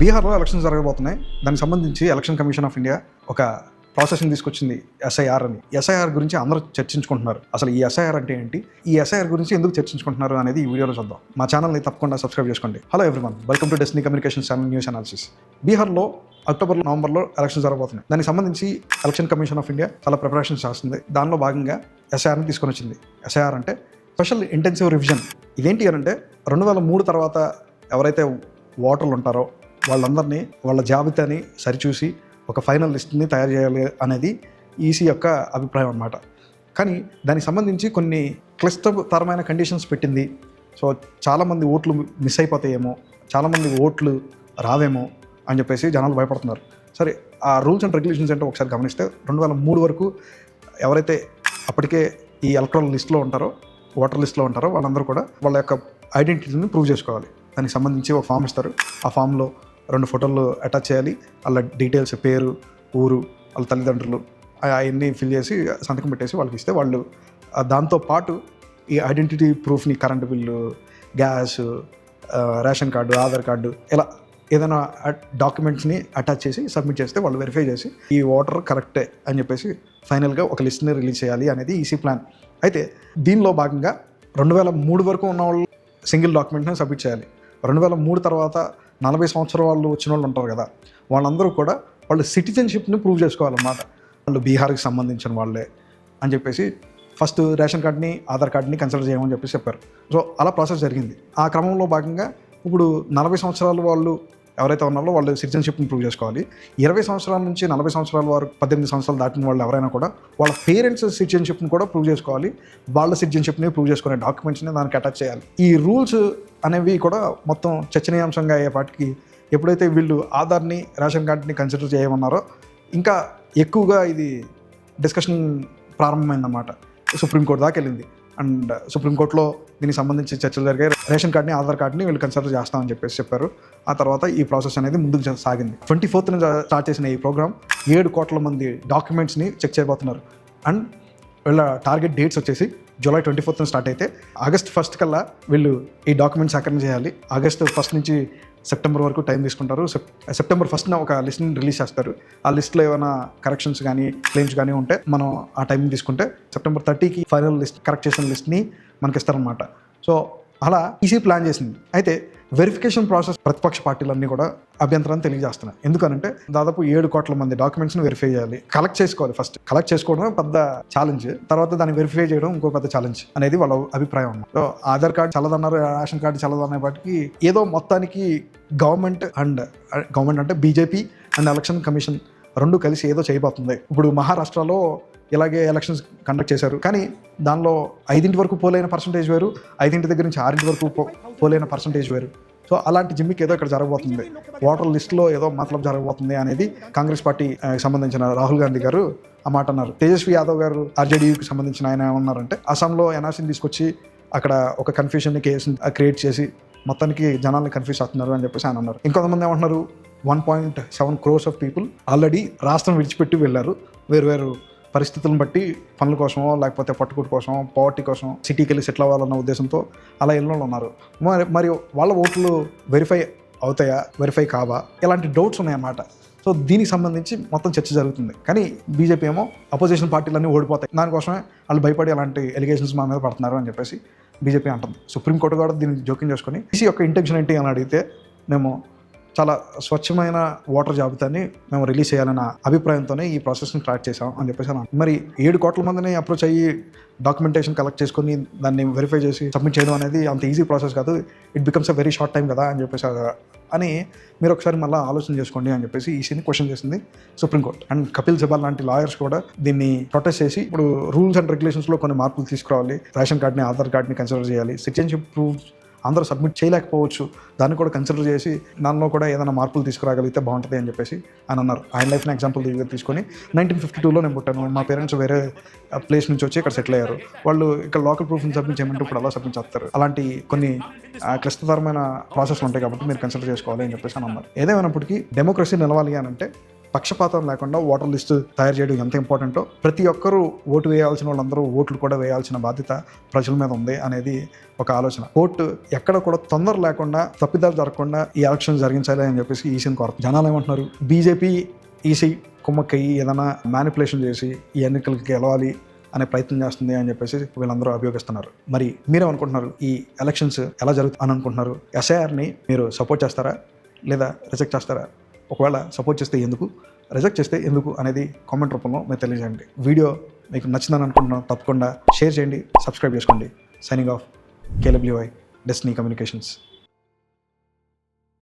బీహార్లో ఎలక్షన్స్ జరగబోతున్నాయి. దానికి సంబంధించి ఎలక్షన్ కమిషన్ ఆఫ్ ఇండియా ఒక ప్రాసెస్ని తీసుకొచ్చింది ఎస్ఐఆర్ అని. ఎస్ఐఆర్ గురించి అందరూ చర్చించుకుంటున్నారు. అసలు ఈ ఎస్ఐఆర్ అంటే ఏంటి? ఈ ఎస్ఐఆర్ గురించి ఎందుకు చర్చించుకుంటున్నారు అనేది ఈ వీడియోలో చూద్దాం. మా ఛానల్ని తప్పకుండా సబ్స్క్రైబ్ చేసుకోండి. Hello everyone welcome to Desni communication channel news analysis బీహార్లో అక్టోబర్ నవంబర్లో ఎలక్షన్ జరగబోతున్నాయి. దానికి సంబంధించి ఎలక్షన్ కమిషన్ ఆఫ్ ఇండియా చాలా ప్రిపరేషన్ చేస్తుంది. దానిలో భాగంగా ఎస్ఐఆర్ని తీసుకొని వచ్చింది. ఎస్ఐఆర్ అంటే స్పెషల్ ఇంటెన్సివ్ రివిజన్. ఇదేంటి అని అంటే రెండు వేల మూడు తర్వాత ఎవరైతే ఓటర్లు ఉంటారో వాళ్ళందరినీ వాళ్ళ జాబితాని సరిచూసి ఒక ఫైనల్ లిస్ట్ని తయారు చేయాలి అనేది ఈసీ యొక్క అభిప్రాయం అన్నమాట. కానీ దానికి సంబంధించి కొన్ని క్లిష్టతరమైన కండిషన్స్ పెట్టింది. సో చాలామంది ఓట్లు మిస్ అయిపోతాయేమో చాలామంది ఓట్లు రావేమో అని చెప్పేసి జనాలు భయపడుతున్నారు. సరే ఆ రూల్స్ అండ్ రెగ్యులేషన్స్ అంటే ఒకసారి గమనిస్తే రెండు వేల మూడు వరకు ఎవరైతే అప్పటికే ఈ ఎలక్ట్రల్ లిస్ట్లో ఉంటారో ఓటర్ లిస్ట్లో ఉంటారో వాళ్ళందరూ కూడా వాళ్ళ యొక్క ఐడెంటిటీని ప్రూవ్ చేసుకోవాలి. దానికి సంబంధించి ఒక ఫామ్ ఇస్తారు. ఆ ఫామ్లో రెండు ఫోటోలు అటాచ్ చేయాలి. వాళ్ళ డీటెయిల్స్ పేరు ఊరు వాళ్ళ తల్లిదండ్రులు అవన్నీ ఫిల్ చేసి సంతకం పెట్టేసి వాళ్ళకి ఇస్తే వాళ్ళు దాంతో పాటు ఈ identity ప్రూఫ్ని current bill gas ration card Aadhaar card ఇలా ఏదైనా డాక్యుమెంట్స్ని అటాచ్ చేసి సబ్మిట్ చేస్తే వాళ్ళు వెరిఫై చేసి ఈ ఓటర్ కరెక్టే అని చెప్పేసి ఫైనల్గా ఒక లిస్ట్ని రిలీజ్ చేయాలి అనేది ఈసీ ప్లాన్ అయితే దీనిలో భాగంగా రెండు వేల మూడు వరకు ఉన్న వాళ్ళు సింగిల్ డాక్యుమెంట్ని సబ్మిట్ చేయాలి. రెండు వేల మూడు తర్వాత నలభై సంవత్సరాల వాళ్ళు వచ్చిన వాళ్ళు ఉంటారు కదా వాళ్ళందరూ కూడా వాళ్ళు సిటిజన్షిప్ని ప్రూవ్ చేసుకోవాలన్నమాట. వాళ్ళు బీహార్కి సంబంధించిన వాళ్ళే అని చెప్పేసి ఫస్ట్ రేషన్ కార్డ్ని ఆధార్ కార్డ్ని కన్సిడర్ చేయమని చెప్పేసి చెప్పారు. సో అలా ప్రాసెస్ జరిగింది. ఆ క్రమంలో భాగంగా ఇప్పుడు నలభై సంవత్సరాల వాళ్ళు ఎవరైతే ఉన్నారో వాళ్ళు సిటిజన్షిప్ ప్రూవ్ చేసుకోవాలి. ఇరవై సంవత్సరాల నుంచి నలభై సంవత్సరాల వరకు పద్దెనిమిది సంవత్సరాలు దాటిన వాళ్ళు ఎవరైనా కూడా వాళ్ళ పేరెంట్స్ సిటిజన్షిప్ని కూడా ప్రూవ్ చేసుకోవాలి. వాళ్ళ సిటిజన్షిప్ని ప్రూవ్ చేసుకునే డాక్యుమెంట్స్ని దానికి అటాచ్ చేయాలి. ఈ రూల్స్ అనేవి కూడా మొత్తం చర్చనీయాంశంగా అయ్యేపాటికి ఎప్పుడైతే వీళ్ళు ఆధార్ని రేషన్ కార్డ్ని కన్సిడర్ చేయమన్నారో ఇంకా ఎక్కువగా ఇది డిస్కషన్ ప్రారంభమైందన్నమాట. సుప్రీంకోర్టు దాకా వెళ్ళింది. అండ్ సుప్రీంకోర్టులో దీనికి సంబంధించి చర్చలు జరిగాయి. రేషన్ కార్డ్ని ఆధార్ కార్డ్ని వీళ్ళు కన్సిడర్ చేస్తామని చెప్పేసి చెప్పారు. ఆ తర్వాత ఈ ప్రాసెస్ అనేది ముందుకు సాగింది. ట్వంటీ ఫోర్త్ స్టార్ట్ చేసిన ఈ ప్రోగ్రామ్ ఏడు కోట్ల మంది డాక్యుమెంట్స్ని చెక్ చేయబోతున్నారు. అండ్ వీళ్ళ టార్గెట్ డేట్స్ వచ్చేసి జూలై ట్వంటీ ఫోర్త్ స్టార్ట్ అయితే ఆగస్ట్ ఫస్ట్ కల్లా వీళ్ళు ఈ డాక్యుమెంట్స్ సేకరణ చేయాలి. ఆగస్ట్ ఫస్ట్ నుంచి సెప్టెంబర్ వరకు టైం తీసుకుంటారు. సెప్- సెప్టెంబర్ ఫస్ట్న ఒక లిస్ట్ని రిలీజ్ చేస్తారు. ఆ లిస్ట్లో ఏమైనా కరెక్షన్స్ కానీ క్లెయిమ్స్ కానీ ఉంటే మనం ఆ టైం తీసుకుంటే సెప్టెంబర్ థర్టీకి ఫైనల్ లిస్ట్ కరెక్ట్ చేసిన లిస్ట్ని మనకి ఇస్తారనమాట సో అలా ఈసీ ప్లాన్ చేసింది. అయితే వెరిఫికేషన్ ప్రాసెస్ ప్రతిపక్ష పార్టీలన్నీ కూడా అభ్యంతరాన్ని తెలియజేస్తున్నాయి. ఎందుకనంటే దాదాపు ఏడు కోట్ల మంది డాక్యుమెంట్స్ని వెరిఫై చేయాలి. కలెక్ట్ చేసుకోవాలి ఫస్ట్ కలెక్ట్ చేసుకోవడం పెద్ద ఛాలెంజ్ తర్వాత దాన్ని వెరిఫై చేయడం ఇంకో పెద్ద ఛాలెంజ్ అనేది వాళ్ళ అభిప్రాయం సో ఆధార్ కార్డు చల్లదన్నారు రేషన్ కార్డు చల్లదనే వాటికి ఏదో మొత్తానికి గవర్నమెంట్ అండ్ గవర్నమెంట్ అంటే బీజేపీ అండ్ ఎలక్షన్ కమిషన్ రెండు కలిసి ఏదో చేయబోతుంది. ఇప్పుడు మహారాష్ట్రలో ఇలాగే ఎలక్షన్స్ కండక్ట్ చేశారు. కానీ దానిలో ఐదింటి వరకు పోలైన పర్సంటేజ్ వేరు ఐదింటి దగ్గర నుంచి ఆరింటి వరకు పో పోలైన పర్సంటేజ్ వేరు. సో అలాంటి జిమ్మికి ఏదో ఇక్కడ జరగబోతుంది. ఓటర్ లిస్టులో ఏదో మతలం జరగబోతుంది అనేది కాంగ్రెస్ పార్టీ సంబంధించిన రాహుల్ గాంధీ గారు ఆ మాట అన్నారు. తేజస్వి యాదవ్ గారు ఆర్జేడీకి సంబంధించిన ఆయన ఏమన్నారంటే అస్సాంలో ఎన్ఆర్సీని తీసుకొచ్చి అక్కడ ఒక కన్ఫ్యూషన్ని కేసు క్రియేట్ చేసి మొత్తానికి జనాల్ని కన్ఫ్యూజ్ అవుతున్నారు అని చెప్పేసి ఆయన అన్నారు. ఇంకొంతమంది ఏమంటున్నారు? One point seven crores of people already రాష్ట్రం విడిచిపెట్టి వెళ్ళారు. వేరు వేరు పరిస్థితులను బట్టి పనుల కోసమో లేకపోతే పట్టుకుట్టు కోసం పావర్టీ కోసం సిటీకి వెళ్ళి సెటిల్ అవ్వాలన్న ఉద్దేశంతో అలా ఎన్నో ఉన్నారు. మరి మరి వాళ్ళ ఓట్లు వెరిఫై అవుతాయా? వెరిఫై కావా? ఇలాంటి డౌట్స్ ఉన్నాయన్నమాట. సో దీనికి సంబంధించి మొత్తం చర్చ జరుగుతుంది. కానీ బీజేపీ ఏమో అపోజిషన్ పార్టీలన్నీ ఓడిపోతాయి. దానికోసమే వాళ్ళు భయపడి అలాంటి ఎలిగేషన్స్ మా మీద పడుతున్నారు అని చెప్పేసి బీజేపీ అంటుంది. సుప్రీంకోర్టు కూడా దీన్ని జోక్యం చేసుకొని ఈసీ యొక్క ఇంటెన్షన్ ఏంటి అని అడిగితే మేము చాలా స్వచ్ఛమైన ఓటర్ జాబితాని మేము రిలీజ్ చేయాలన్న అభిప్రాయంతోనే ఈ ప్రాసెస్ని స్టార్ట్ చేసాం అని చెప్పేసి అన్నాను మరి ఏడు కోట్ల మందిని అప్రోచ్ అయ్యి డాక్యుమెంటేషన్ కలెక్ట్ చేసుకొని దాన్ని వెరిఫై చేసి సబ్మిట్ చేయడం అనేది అంత ఈజీ ప్రాసెస్ కాదు. It becomes a very short time కదా అని చెప్పేసి అని మీరు ఒకసారి మళ్ళీ ఆలోచన చేసుకోండి అని చెప్పేసి ఈసీని క్వశ్చన్ చేసింది supreme court and Kapil Sibal లాంటి లాయర్స్ కూడా దీన్ని ప్రొటెస్ట్ చేసి ఇప్పుడు రూల్స్ అండ్ రెగ్యులేషన్స్లో కొన్ని మార్పులు తీసుకురావాలి. రేషన్ కార్డ్ని ఆధార్ కార్డ్ని కన్సిడర్ చేయాలి. సిటిజన్షిప్ ప్రూఫ్ అందరూ సబ్మిట్ చేయలేకపోవచ్చు. దాన్ని కూడా కన్సిడర్ చేసి దానిలో కూడా ఏదైనా మార్పులు తీసుకురాగలిగితే బాగుంటుంది అని చెప్పేసి అని అన్నారు. ఆయన లైఫ్ని ఎగ్జాంపుల్ తీసుకొని నైన్టీన్ ఫిఫ్టీ టూలో నేను పుట్టాను. మా పేరెంట్స్ వేరే ప్లేస్ నుంచి వచ్చి ఇక్కడ సెటిల్ అయ్యారు. వాళ్ళు ఇక్కడ లోకల్ ప్రూఫ్ని సబ్మిట్ చేయమంటే ఇప్పుడు అలా సబ్మిట్ చేస్తారు. అలాంటి కొన్ని క్లిష్టతరమైన ప్రాసెస్ ఉంటాయి కాబట్టి మీరు కన్సిడర్ చేసుకోవాలి అని చెప్పేసి అని అన్నారు. ఏదేమైనప్పటికీ డెమోక్రసీ నిలవాలి అని అంటే పక్షపాతం లేకుండా ఓటర్ లిస్టు తయారు చేయడం ఎంత ఇంపార్టెంటో ప్రతి ఒక్కరూ ఓటు వేయాల్సిన వాళ్ళందరూ ఓట్లు కూడా వేయాల్సిన బాధ్యత ప్రజల మీద ఉంది అనేది ఒక ఆలోచన. ఓటు ఎక్కడ కూడా తొందర లేకుండా తప్పిదాలు జరగకుండా ఈ ఎలక్షన్ జరిగించాలి అని చెప్పేసి ఈసీని కోరుతారు జనాలు ఏమంటున్నారు? బీజేపీ ఈసీ కుమ్మక్కయ్యి ఏదైనా మ్యానిపులేషన్ చేసి ఈ ఎన్నికలకి గెలవాలి అనే ప్రయత్నం చేస్తుంది అని చెప్పేసి వీళ్ళందరూ అభియోగిస్తున్నారు. మరి మీరేమనుకుంటున్నారు? ఈ ఎలక్షన్స్ ఎలా జరుగుతుంది అని అనుకుంటున్నారు? ఎస్ఐఆర్ని మీరు సపోర్ట్ చేస్తారా? లేదా రిజెక్ట్ చేస్తారా? ఒకవేళ సపోర్ట్ చేస్తే ఎందుకు? రిజెక్ట్ చేస్తే ఎందుకు అనేది కామెంట్ రూపంలో మీరు తెలియజేయండి. వీడియో మీకు నచ్చిందని అనుకుంటున్నాను తప్పకుండా షేర్ చేయండి సబ్స్క్రైబ్ చేసుకోండి. సైనింగ్ ఆఫ్ కేలబ్ల్యూఐ డెస్నీ కమ్యూనికేషన్స్